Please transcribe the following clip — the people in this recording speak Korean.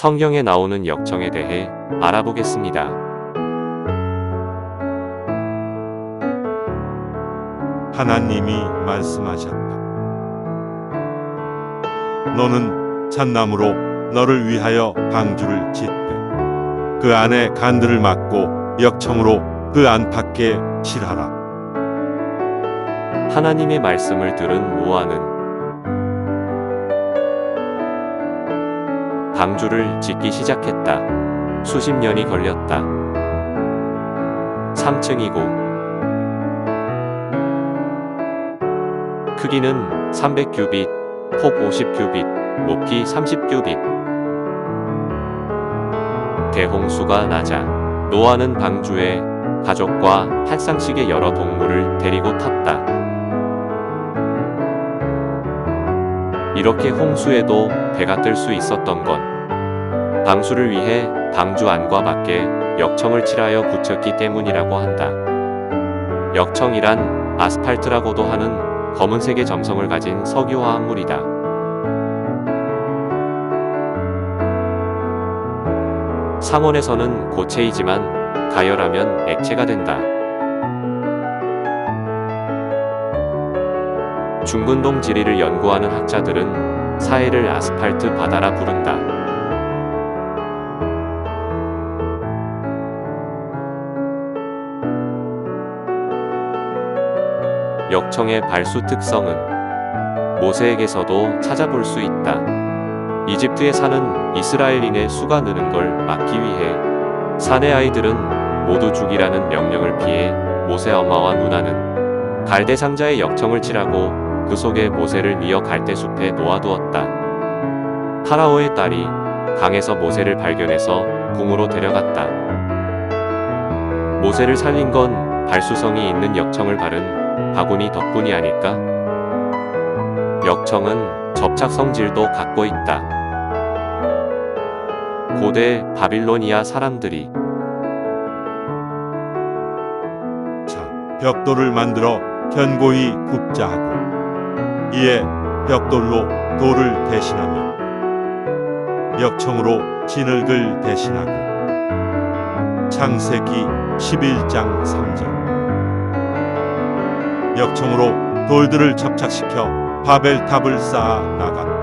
성경에 나오는 역청에 대해 알아보겠습니다. 하나님이 말씀하셨다. 너는 잣나무로 너를 위하여 방주를 짓되 그 안에 간들을 막고 역청으로 그 안팎에 칠하라. 하나님의 말씀을 들은 노아는 방주를 짓기 시작했다. 수십 년이 걸렸다. 3층이고 크기는 300규빗, 폭 50규빗, 높이 30규빗. 대홍수가 나자 노아는 방주에 가족과 한 쌍씩의 여러 동물을 데리고 탔다. 이렇게 홍수에도 배가 뜰 수 있었던 건 방수를 위해 방주 안과 밖에 역청을 칠하여 붙였기 때문이라고 한다. 역청이란 아스팔트라고도 하는 검은색의 점성을 가진 석유 화 합물이다. 상온에서는 고체이지만 가열하면 액체가 된다. 중근동 지리를 연구하는 학자들은 사해를 아스팔트 바다라 부른다. 역청의 발수 특성은 모세에게서도 찾아볼 수 있다. 이집트에 사는 이스라엘인의 수가 느는 걸 막기 위해 사내 아이들은 모두 죽이라는 명령을 피해 모세 엄마와 누나는 갈대 상자에 역청을 칠하고 그 속에 모세를 미어 갈대 숲에 놓아두었다. 파라오의 딸이 강에서 모세를 발견해서 궁으로 데려갔다. 모세를 살린 건 발수성이 있는 역청을 바른 바구니 덕분이 아닐까? 역청은 접착 성질도 갖고 있다. 고대 바빌로니아 사람들이 자, 벽돌을 만들어 견고히 굽자 하고 이에 벽돌로 돌을 대신하며 역청으로 진흙을 대신하고 창세기 11장 3절 역청으로 돌들을 접착시켜 바벨탑을 쌓아 나갔다.